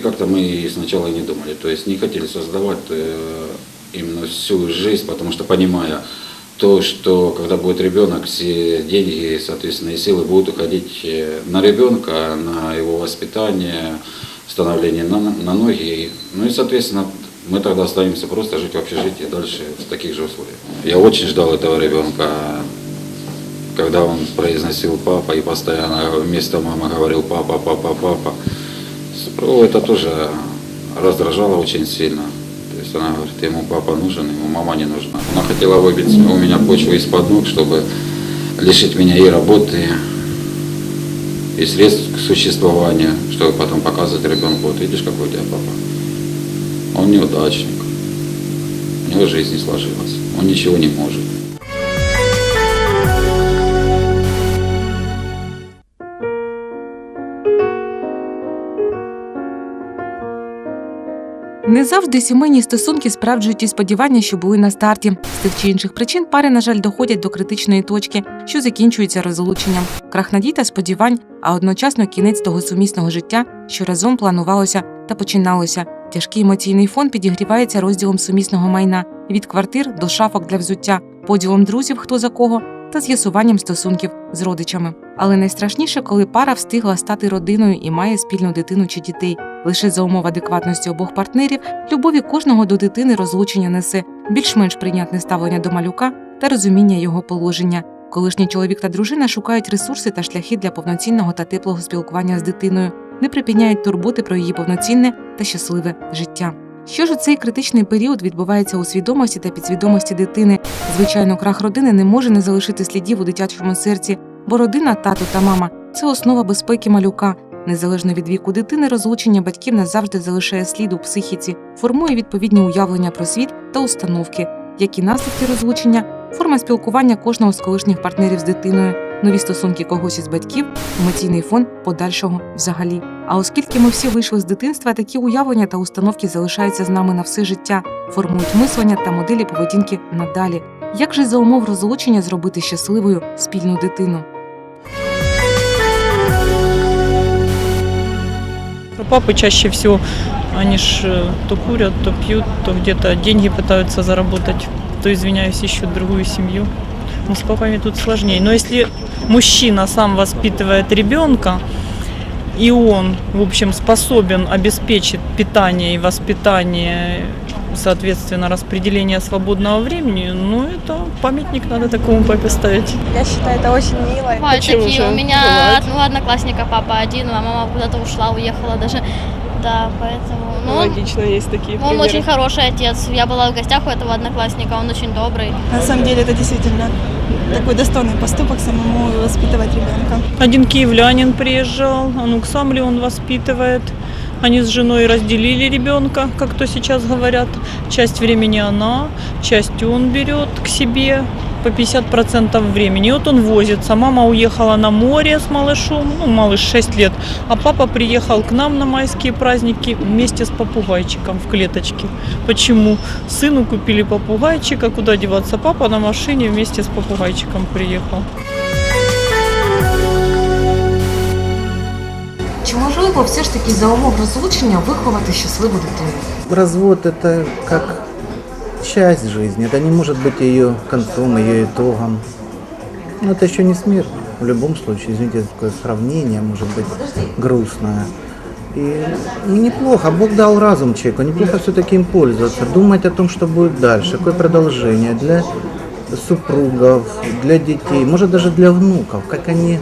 Как-то мы и сначала не думали, то есть не хотели создавать э, именно всю жизнь, потому что понимая то, что когда будет ребенок, все деньги, соответственно, и силы будут уходить э, на ребенка, на его воспитание, становление на, на ноги. Ну и, соответственно, мы тогда останемся просто жить в общежитии дальше в таких же условиях. Я очень ждал этого ребенка, когда он произносил папа и постоянно вместо мамы говорил папа, папа, папа. Супругу это тоже раздражало очень сильно. То есть она говорит, ему папа нужен, ему мама не нужна. Она хотела выбить у меня почву из-под ног, чтобы лишить меня и работы, и средств к существованию, чтобы потом показывать ребенку, вот видишь, какой у тебя папа. Он неудачник, у него жизнь не сложилась, он ничего не может. Не завжди сімейні стосунки справджують ті сподівання, що були на старті. З тих чи інших причин пари, на жаль, доходять до критичної точки, що закінчується розлученням, крах надій та сподівань, а одночасно кінець того сумісного життя, що разом планувалося та починалося. Тяжкий емоційний фон підігрівається розділом сумісного майна від квартир до шафок для взуття, поділом друзів хто за кого та з'ясуванням стосунків з родичами. Але найстрашніше, коли пара встигла стати родиною і має спільну дитину чи дітей. Лише за умов адекватності обох партнерів, любові кожного до дитини розлучення несе більш-менш прийнятне ставлення до малюка та розуміння його положення. Колишній чоловік та дружина шукають ресурси та шляхи для повноцінного та теплого спілкування з дитиною, не припиняють турботи про її повноцінне та щасливе життя. Що ж у цей критичний період відбувається у свідомості та підсвідомості дитини? Звичайно, крах родини не може не залишити слідів у дитячому серці, бо родина, тато та мама це основа безпеки малюка. Незалежно від віку дитини, розлучення батьків назавжди залишає слід у психіці, формує відповідні уявлення про світ та установки, які наслідки розлучення, форма спілкування кожного з колишніх партнерів з дитиною, нові стосунки когось із батьків, емоційний фон подальшого взагалі. А оскільки ми всі вийшли з дитинства, такі уявлення та установки залишаються з нами на все життя, формують мислення та моделі поведінки надалі. Як же за умов розлучення зробити щасливою спільну дитину? Папы чаще всего, они ж э, то курят, то пьют, то где-то деньги пытаются заработать, то, извиняюсь, ищут другую семью. Ну, с папами тут сложнее. Но если мужчина сам воспитывает ребенка, и он, в общем, способен обеспечить питание и воспитание, соответственно, распределение свободного времени, ну, это памятник надо такому папе ставить. Я считаю, это очень мило. Бывают Почему такие. же? У меня Бывает. одного одноклассника папа один, а мама куда-то ушла, уехала даже. Да, поэтому. Ну, он, Логично, есть такие он примеры. очень хороший отец. Я была в гостях у этого одноклассника, он очень добрый. На самом деле это действительно такой достойный поступок самому воспитывать ребенка. Один киевлянин приезжал, Анук сам ли он воспитывает. Они с женой разделили ребенка, как то сейчас говорят. Часть времени она, часть он берет к себе по 50% времени. И вот он возится. Мама уехала на море с малышом, ну, малыш 6 лет, а папа приехал к нам на майские праздники вместе с попугайчиком в клеточке. Почему? Сыну купили попугайчика, куда деваться? Папа на машине вместе с попугайчиком приехал. Чи можливо все ж таки за умов розлучення виховати щасливу дитину? Развод это как часть жизни, это не может быть ее концом, ее итогом. Но это еще не смерть. В любом случае, извините такое сравнение, может быть грустное. И неплохо, Бог дал разум человеку, неплохо все-таки им пользоваться, думать о том, что будет дальше, какое продолжение для супругов, для детей, может даже для внуков, как они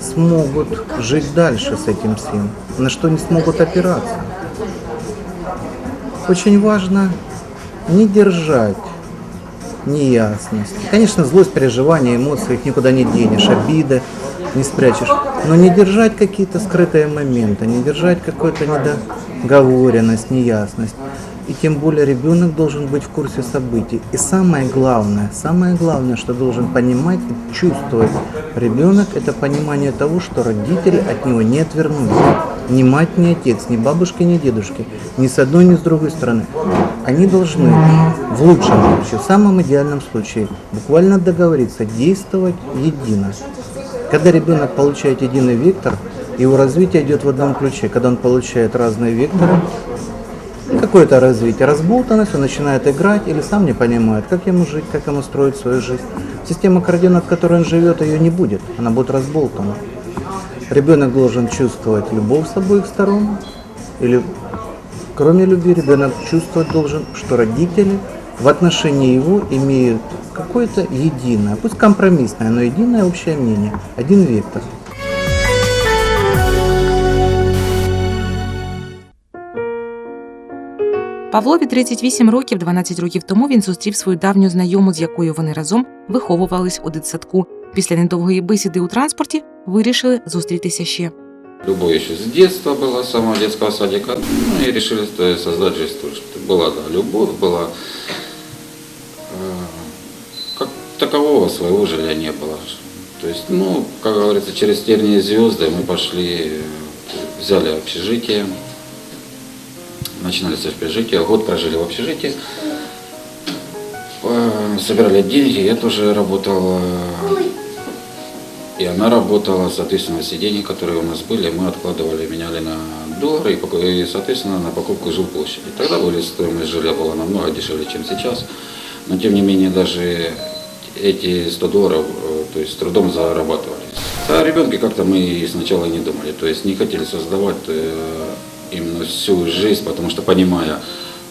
смогут жить дальше с этим всем, на что они смогут опираться. очень важно не держать неясность. Конечно, злость, переживания, эмоции, их никуда не денешь, обиды не спрячешь. Но не держать какие-то скрытые моменты, не держать какую-то недоговоренность, неясность. И тем более ребенок должен быть в курсе событий. И самое главное, самое главное, что должен понимать и чувствовать ребенок, это понимание того, что родители от него не отвернутся. Ни мать, ни отец, ни бабушки, ни дедушки, ни с одной, ни с другой стороны. Они должны в лучшем случае, в самом идеальном случае, буквально договориться, действовать едино. Когда ребенок получает единый вектор, его развитие идет в одном ключе. Когда он получает разные векторы, какое-то развитие, разболтанность, он начинает играть или сам не понимает, как ему жить, как ему строить свою жизнь. Система координат, в которой он живет, ее не будет, она будет разболтана. Ребенок должен чувствовать любовь с обоих сторон, или кроме любви ребенок чувствовать должен, что родители в отношении его имеют какое-то единое, пусть компромиссное, но единое общее мнение, один вектор. Павлові 38 років, 12 років тому він зустрів свою давню знайому, з якою вони разом виховувались у дитсадку. Після недовгої бесіди у транспорті вирішили зустрітися ще. Любовь еще с детства была, с самого детского садика. Ну и решили то есть, создать жизнь тоже. Что Была да, любовь, была... э, как такового своего жилья не было. То есть, ну, как говорится, через тернии и звезды мы пошли, э, взяли общежитие, начинали с общежития, год прожили в общежитии, Э, собирали деньги, я тоже работал, и она работала, соответственно, все деньги, которые у нас были, мы откладывали, меняли на доллары и, соответственно, на покупку жилплощади. Тогда были стоимость жилья была намного дешевле, чем сейчас, но тем не менее даже эти 100 долларов, э, то есть с трудом зарабатывались. О ребенке как-то мы сначала не думали, то есть не хотели создавать э, именно всю жизнь, потому что понимая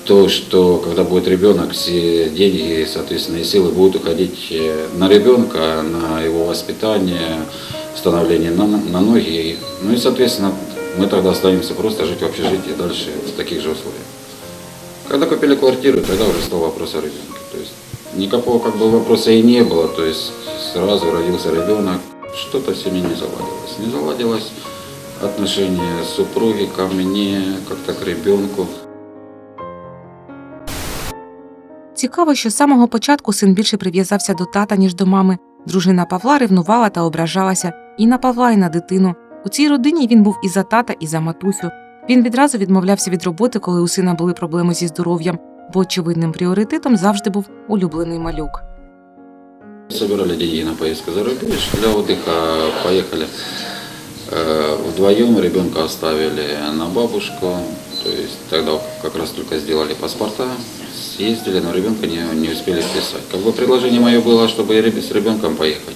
то, что когда будет ребенок, все деньги, соответственно, и силы будут уходить э, на ребенка, на его воспитание, становление на, на ноги. Ну и, соответственно, мы тогда останемся просто жить в общежитии дальше в таких же условиях. Когда купили квартиру, тогда уже стал вопрос о ребенке. То есть никакого как бы вопроса и не было. То есть сразу родился ребенок. Что-то в семье не заладилось. Не заладилось отношение супруги ко мне, как-то к ребенку. Цікаво, що з самого початку син більше прив'язався до тата, ніж до мами. Дружина Павла ревнувала та ображалася і на Павла, і на дитину. У цій родині він був і за тата, і за матусю. Він відразу відмовлявся від роботи, коли у сина були проблеми зі здоров'ям, бо очевидним пріоритетом завжди був улюблений малюк. Собирали деньги на поездку за рубеж. Для отдыха поехали э, вдвоем, ребенка оставили на бабушку. То есть тогда как раз только сделали паспорта, съездили, но ребенка не, не успели вписать. Как бы предложение мое было, чтобы с ребенком поехать.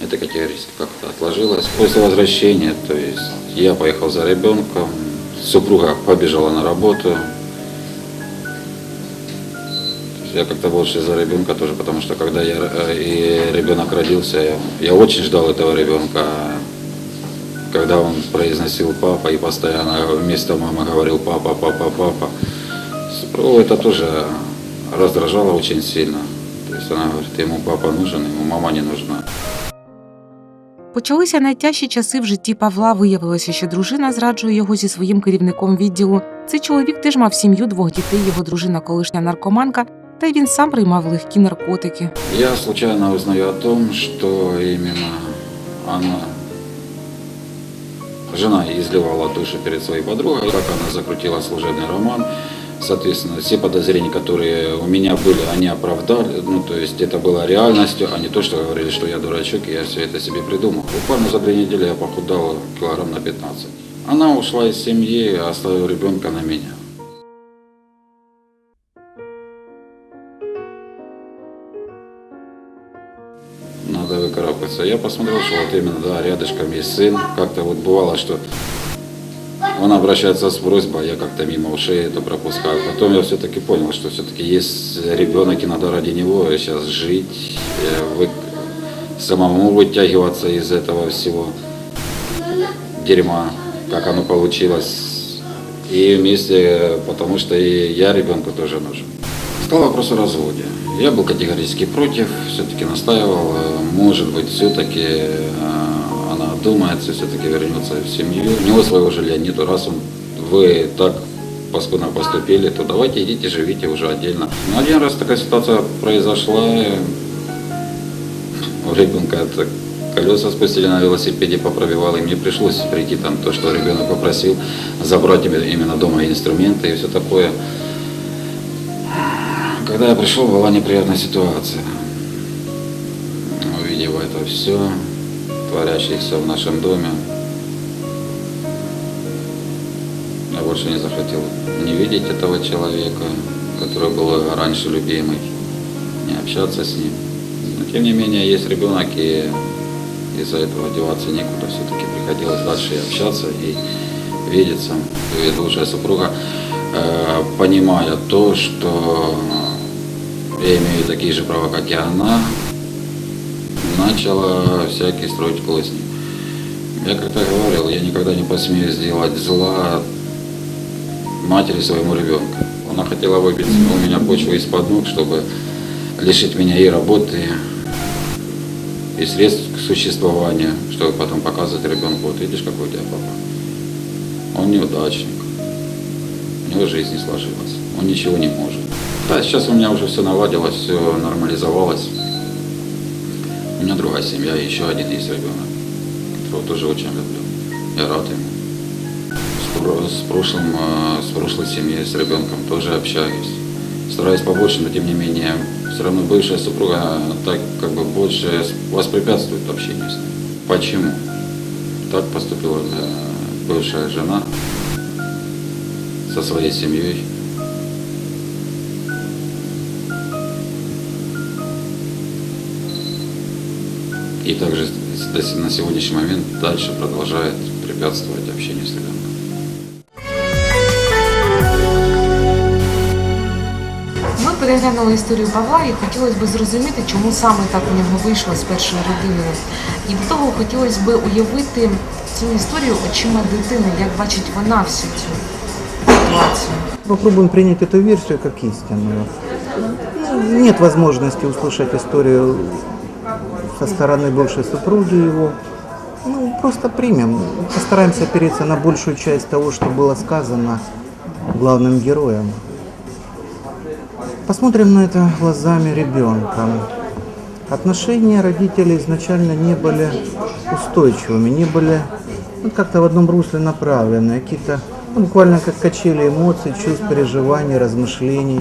Это категорически как-то отложилось. После возвращения, то есть я поехал за ребенком, супруга побежала на работу, Я как-то больше за ребенка тоже, потому что когда я, э, и ребенок родился, я, я очень ждал этого ребенка. Когда он произносил папа и постоянно вместо мамы говорил папа, папа, папа. Супругу это тоже раздражало очень сильно. То есть она говорит, ему папа нужен, ему мама не нужна. Почалися найтяжчі часи в житті Павла. Виявилося, що дружина зраджує його зі своїм керівником відділу. Цей чоловік теж мав сім'ю, двох дітей, його дружина колишня наркоманка, та й він сам приймав легкі наркотики. Я случайно узнаю о том, что именно она, жена изливала душу перед своей подругой, как она закрутила служебный роман. Соответственно, все подозрения, которые у меня были, они оправдали. Ну, то есть это было реальностью, а не то, что говорили, что я дурачок, и я все это себе придумал. Буквально за две недели я похудал килограмм на 15. Она ушла из семьи, оставила ребенка на меня. Выкарабкаться. Я посмотрел, что вот именно, да, рядышком есть сын. Как-то вот бывало, что он обращается с просьбой, а я как-то мимо ушей это пропускаю. Потом я все-таки понял, что все-таки есть ребенок, и надо ради него сейчас жить, э, вы- самому вытягиваться из этого всего дерьма, как оно получилось. И вместе, потому что и я ребенку тоже нужен. Стал вопрос о разводе. Я был категорически против, все-таки настаивал, может быть, все-таки э, она думается, все-таки вернется в семью. У него своего жилья нету, раз он, вы так паскудно поступили, то давайте идите, живите уже отдельно. Но один раз такая ситуация произошла, у ребенка это колеса спустили на велосипеде, попробивал, и мне пришлось прийти там то, что ребенок попросил, забрать именно дома инструменты и все такое. Когда я пришел, была неприятная ситуация. Увидев это все, творящееся в нашем доме, я больше не захотел не видеть этого человека, который был раньше любимый, не общаться с ним. Но тем не менее, есть ребенок, и из-за этого деваться некуда. Все-таки приходилось дальше и общаться и видеться. И лучшая супруга, э, понимая то, что я имею такие же права, как и она, начала всякие строить козни. Я как-то говорил, я никогда не посмею сделать зла матери своему ребенку. Она хотела выбить у меня почву из-под ног, чтобы лишить меня и работы, и средств к существованию, чтобы потом показывать ребенку, вот видишь, какой у тебя папа. Он неудачник, у него жизнь не сложилась, он ничего не может. Да, сейчас у меня уже все наладилось, все нормализовалось. У меня другая семья, еще один есть ребенок, которого тоже очень люблю. Я рад ему. С, с прошлым, э, с прошлой семьей, с ребенком тоже общаюсь. Стараюсь побольше, но тем не менее, все равно бывшая супруга так как бы больше воспрепятствует общению с ним. Почему? Так поступила э, бывшая жена со своей семьей. И также с- до се- на сегодняшний момент дальше продолжает препятствовать общению с ребенком. Ми переглянули історію Павла і хотілося б зрозуміти, чому саме так у нього вийшло з першою родиною. І до того хотілося б уявити цю історію очима дитини, як бачить вона всю цю ситуацію. Попробуем принять эту версию как истинную. Ну, Нет возможности услышать историю со стороны бывшей супруги его. Ну, просто примем. Постараемся опереться на большую часть того, что было сказано главным героем. Посмотрим на это глазами ребенка. Отношения родителей изначально не были устойчивыми, не были ну, как-то в одном русле направлены, какие-то ну, буквально как качели эмоций, чувств, переживаний, размышлений.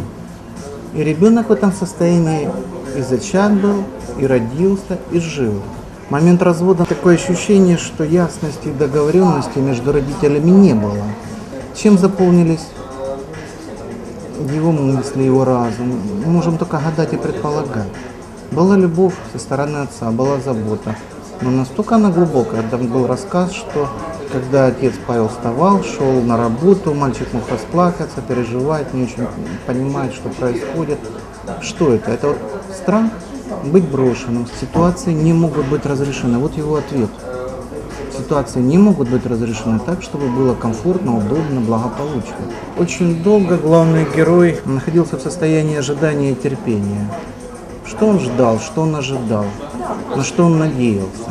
И ребенок в этом состоянии и зачат был, и родился, и жил. Момент развода такое ощущение, что ясности и договоренности между родителями не было. Чем заполнились его мысли, его разум? Мы можем только гадать и предполагать. Была любовь со стороны отца, была забота. Но настолько она глубокая, там был рассказ, что когда отец Павел вставал, шел на работу, мальчик мог расплакаться, переживать, не очень понимать, что происходит. Что это? Это вот страх быть брошенным. Ситуации не могут быть разрешены. Вот его ответ. Ситуации не могут быть разрешены так, чтобы было комфортно, удобно, благополучно. Очень долго главный герой находился в состоянии ожидания и терпения. Что он ждал, что он ожидал, на что он надеялся.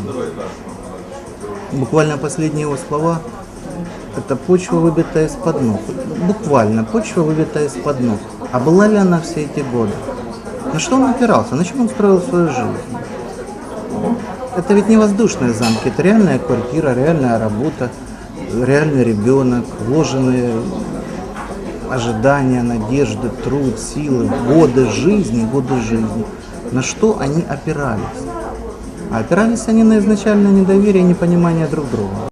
Буквально последние его слова – это почва, выбитая из-под ног. Буквально, почва, выбитая из-под ног. А была ли она все эти годы? На что он опирался? На чем он строил свою жизнь? Это ведь не воздушные замки, это реальная квартира, реальная работа, реальный ребенок, вложенные ожидания, надежды, труд, силы, годы жизни, годы жизни. На что они опирались? А опирались они на изначальное недоверие и непонимание друг друга.